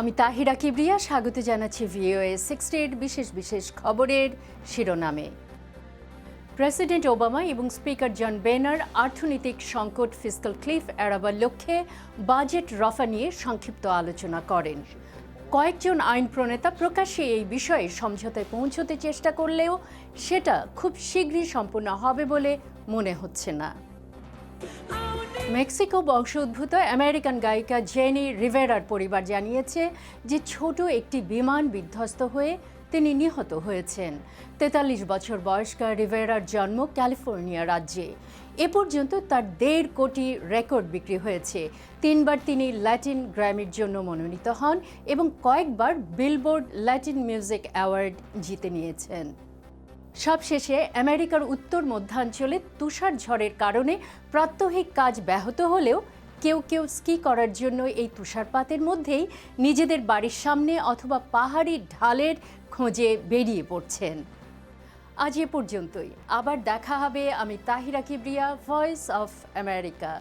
আমি তাহিরা কিবরিয়া, স্বাগত জানাচ্ছি ভিওএ সিক্সটির বিশেষ বিশেষ খবরের শিরোনামে। প্রেসিডেন্ট ওবামা এবং স্পিকার জন বেনার অর্থনৈতিক সংকট ফিসকাল ক্লিফ এড়াবার লক্ষ্যে বাজেট রফা নিয়ে সংক্ষিপ্ত আলোচনা করেন। কয়েকজন আইন প্রণেতা প্রকাশ্যে এই বিষয়ে সমঝোতায় পৌঁছতে চেষ্টা করলেও সেটা খুব শীঘ্রই সম্পূর্ণ হবে বলে মনে হচ্ছে না। মেক্সিকো বংশোদ্ভূত আমেরিকান গায়িকা জেনি রিভেরার পরিবার জানিয়েছে যে ছোট একটি বিমান বিধ্বস্ত হয়ে তিনি নিহত হয়েছেন। তেতাল্লিশ বছর বয়স্কা রিভেরার জন্ম ক্যালিফোর্নিয়া রাজ্যে। এ পর্যন্ত তার দেড় কোটি রেকর্ড বিক্রি হয়েছে। তিনবার তিনি ল্যাটিন গ্র্যামির জন্য মনোনীত হন এবং কয়েকবার বিলবোর্ড ল্যাটিন মিউজিক অ্যাওয়ার্ড জিতে নিয়েছেন। সবশেষে আমেরিকার উত্তর মধ্যাঞ্চলে তুষার ঝড়ের কারণে প্রাত্যহিক কাজ ব্যাহত হলেও কেউ কেউ স্কি করার জন্য এই তুষারপাতের মধ্যেই নিজেদের বাড়ির সামনে অথবা পাহাড়ি ঢালের খোঁজে বেরিয়ে পড়ছেন। আজ এ পর্যন্তই। আবার দেখা হবে আমি Tahira Kibria voice of America